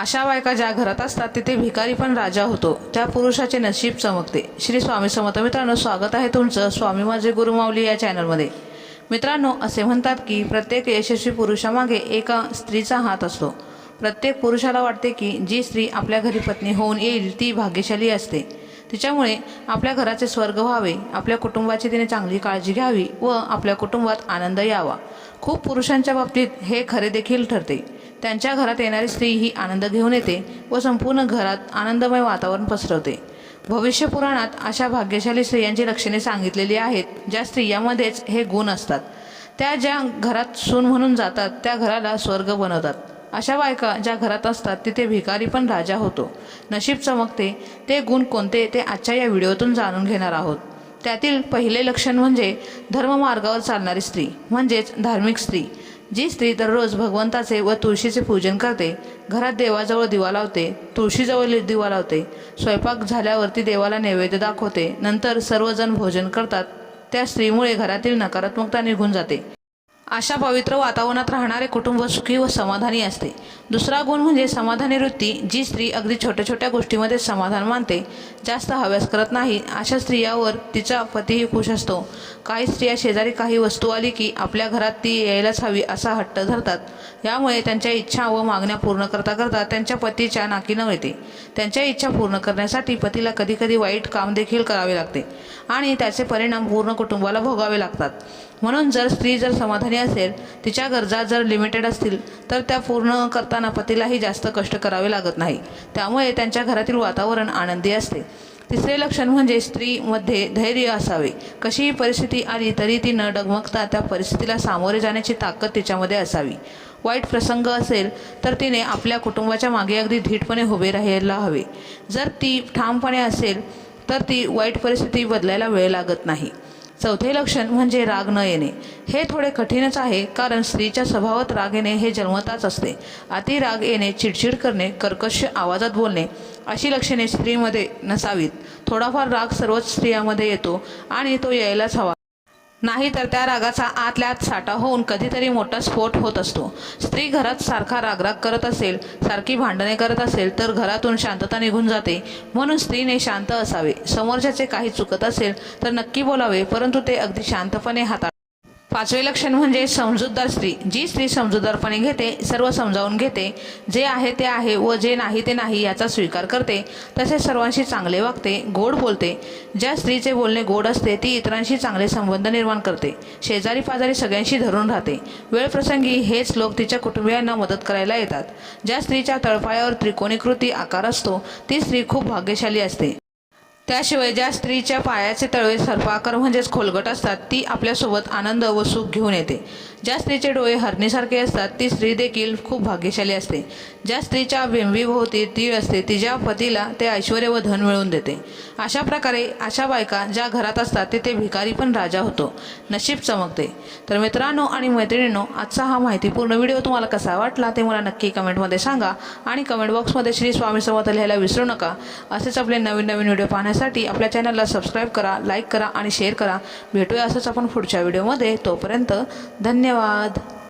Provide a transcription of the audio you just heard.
अशा बायका ज्या घरात असतात तिथे भिकारी पण राजा होतो. त्या पुरुषाचे नशीब चमकते. श्री स्वामी समर्थ मित्रांनो स्वागत आहे तुमचं स्वामी माझे गुरुमाऊली या चॅनलमध्ये. मित्रांनो असे म्हणतात की प्रत्येक यशस्वी पुरुषामागे एका स्त्रीचा हात असतो. प्रत्येक पुरुषाला वाटते की जी स्त्री आपल्या घरी पत्नी होऊन येईल ती भाग्यशाली असते. तिच्यामुळे आपल्या घराचे स्वर्ग व्हावे आपल्या कुटुंबाची तिने चांगली काळजी घ्यावी व आपल्या कुटुंबात आनंद यावा. खूप पुरुषांच्या बाबतीत हे खरे देखील ठरते. त्यांच्या घरात येणारी स्त्री ही आनंद घेऊन येते व संपूर्ण घरात आनंदमय वातावरण पसरवते. भविष्य पुराणात अशा भाग्यशाली स्त्रियांची लक्षणे सांगितलेली आहेत ज्या स्त्रियांमध्येच हे गुण असतात. त्या ज्या घरात सून म्हणून जातात त्या घराला स्वर्ग बनवतात. अशा बायका ज्या घरात असतात तिथे भिकारी पण राजा होतो. नशीब चमकते ते गुण कोणते ते आजच्या या व्हिडिओतून जाणून घेणार आहोत. त्यातील पहिले लक्षण म्हणजे धर्ममार्गावर चालणारी स्त्री म्हणजेच धार्मिक स्त्री. जी स्त्री दररोज भगवंताचे व तुळशीचे पूजन करते घरात देवाजवळ दिवा लावते तुळशीजवळ दिवा लावते स्वयंपाक झाल्यावरती देवाला नैवेद्य दाखवते नंतर सर्वजण भोजन करतात त्या स्त्रीमुळे घरातील नकारात्मकता निघून जाते. अशा पवित्र वातावरणात राहणारे कुटुंब सुखी व समाधानी असते. दुसरा गुण म्हणजे समाधानी वृत्ती जी स्त्री अगदी छोट्या छोट्या गोष्टीमध्ये समाधान मानते जास्त हव्यास करत नाही अशा स्त्रियावर तिचा पतीही खुश असतो. काही स्त्रिया शेजारी काही वस्तू आली की आपल्या घरात ती यायलाच हवी असा हट्ट धरतात. यामुळे त्यांच्या इच्छा व मागण्या पूर्ण करता करता त्यांच्या पतीच्या नाकीनं येते त्यांच्या इच्छा पूर्ण करण्यासाठी पतीला कधीकधी वाईट काम देखील करावे लागते आणि त्याचे परिणाम पूर्ण कुटुंबाला भोगावे लागतात. म्हणून जर स्त्री जर समाधानी असेल तिच्या गरजा जर लिमिटेड असतील तर त्या पूर्ण करताना पतीलाही जास्त कष्ट करावे लागत नाही. त्यामुळे त्यांच्या घरातील वातावरण आनंदी असते. तिसरे लक्षण म्हणजे स्त्रीमध्ये धैर्य असावे. कशीही परिस्थिती आली तरी ती न डगमगता त्या परिस्थितीला सामोरे जाण्याची ताकद तिच्यामध्ये असावी. वाईट प्रसंग असेल तर तिने आपल्या कुटुंबाच्या मागे अगदी धीटपणे उभे राहायला हवे. जर ती ठामपणे असेल तर ती वाईट परिस्थिती बदलायला वेळ लागत नाही. चौथे लक्षण म्हणजे राग न येणे. हे थोडे कठीणच आहे कारण स्त्रीच्या स्वभावात राग येणे हे जन्मताच असते. अति राग येणे चिडचिड करणे कर्कश आवाजात बोलणे अशी लक्षणे स्त्रीमध्ये नसावीत. थोडाफार राग सर्वच स्त्रियामध्ये येतो आणि तो यायलाच हवा. नाही तर त्या रागाचा आतल्या आत साठा होऊन कधीतरी मोठा स्फोट होत असतो. स्त्री घरात सारखा रागराग करत असेल सारखी भांडणे करत असेल तर घरातून शांतता निघून जाते. म्हणून स्त्रीने शांत असावे. समोरच्याचे काही चुकत असेल तर नक्की बोलावे परंतु ते अगदी शांतपणे हाता पाचवे लक्षण म्हणजे समजूतदार स्त्री. जी स्त्री समजूतदारपणे घेते सर्व समजावून घेते जे आहे ते आहे व जे नाही ते नाही याचा स्वीकार करते. तसेच सर्वांशी चांगले वागते गोड बोलते. ज्या स्त्रीचे बोलणे गोड असते ती इतरांशी चांगले संबंध निर्माण करते. शेजारी पाजारी सगळ्यांशी धरून राहते. वेळप्रसंगी हेच लोक तिच्या कुटुंबियांना मदत करायला येतात. ज्या स्त्रीच्या तळपायावर त्रिकोणीकृती आकार असतो ती स्त्री खूप भाग्यशाली असते. त्याशिवाय ज्या स्त्रीच्या पायाचे तळवे सर्पाकार म्हणजेच खोलगट असतात ती आपल्यासोबत आनंद व सुख घेऊन येते. ज्या स्त्रीचे डोळे हरणीसारखे असतात ती स्त्री देखील खूप भाग्यशाली असते. ज्या स्त्रीच्या बिंबीभोवती तीळ असते तिच्या पतीला ते ऐश्वर व धन मिळवून देते. अशा प्रकारे अशा बायका ज्या घरात असतात तिथे भिकारी पण राजा होतो. नशीब चमकते. तर मित्रांनो आणि मैत्रिणींनो आजचा हा माहितीपूर्ण व्हिडिओ तुम्हाला कसा वाटला ते मला नक्की कमेंटमध्ये सांगा. आणि कमेंट बॉक्समध्ये श्री स्वामी समर्थ लिहायला विसरू नका. असेच आपले नवीन नवीन व्हिडिओ पाहण्यासाठी आपल्या चॅनलला सबस्क्राईब करा लाईक करा आणि शेअर करा. भेटूया असंच आपण पुढच्या व्हिडिओमध्ये तोपर्यंत धन्यवाद.